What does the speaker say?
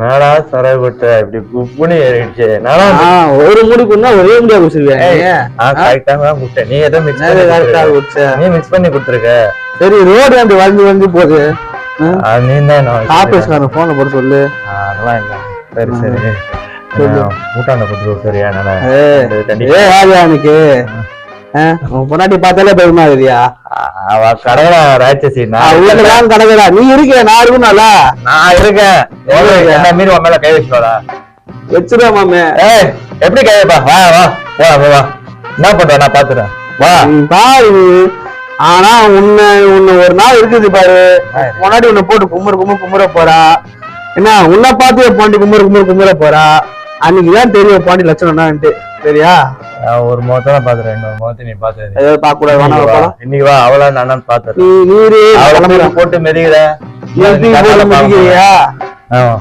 நாடா சரகு கொட்ட இப்படி குப்புன்னு ஏறிடுச்சு. நானா ஆ, ஒரு முடி குடினா ஒரே முடியா குடிச்சிருவேன் கரெக்டா தான் கொடுத்தேன். நீ ஏதோ மிக்ஸ் பண்ணி கரெக்டா. குடிச்ச நீ மிக்ஸ் பண்ணி கொடுத்துருக்க? சரி ரோடு வந்து வந்து வந்து போகுது? நீ தான் நான் ஆபீஸ்காரன் போன போட சொல்லு. அதெல்லாம் இல்ல. சரி சரி. மூட்டாண்ட கொடுத்துருவோம் சரியா நல்லா கண்டிப்பா. எனக்கு பொண்டாட்டி பார்த்தாலே பயமா இருக்குதியா அவ கடவுள ராட்சசி நான் உள்ளதான் கடவுளா? நீ இருக்க நான் இருக்கணும்ல. நான் இருக்கேன். என்ன மீறி உன் மேல கை வச்சுக்கோடா வச்சிருவா மாமே. ஏய் எப்படி கை வைப்பா? வா வா. வா வா, என்ன பண்ற? நான் பாத்துறேன் வா. பாரு. ஆனா உன்னை உன்னை ஒரு நாள் இருக்குது பாரு. முன்னாடி உன்னை போட்டு கும்புற கும்புற கும்புற போறா. என்ன உன்னை பார்த்து பாண்டி கும்புற கும்புற கும்புற போறா? அன்னைக்குதான் தெரியும் பாண்டி லட்சணம் என்னன்ட்டு. சரியா? ஒரு முகத்தை தான் பாத்துறேன். இன்னொரு முகத்தை நீ பாத்துற ஏதாவது பார்க்க கூடாது வேணா இன்னைக்கு வா. அவளா நான் பாத்துறேன். நீ நீரு போட்டு மெதிக்கிற தூக்கி போட்டு மிதிக்கிறியா ஆமா.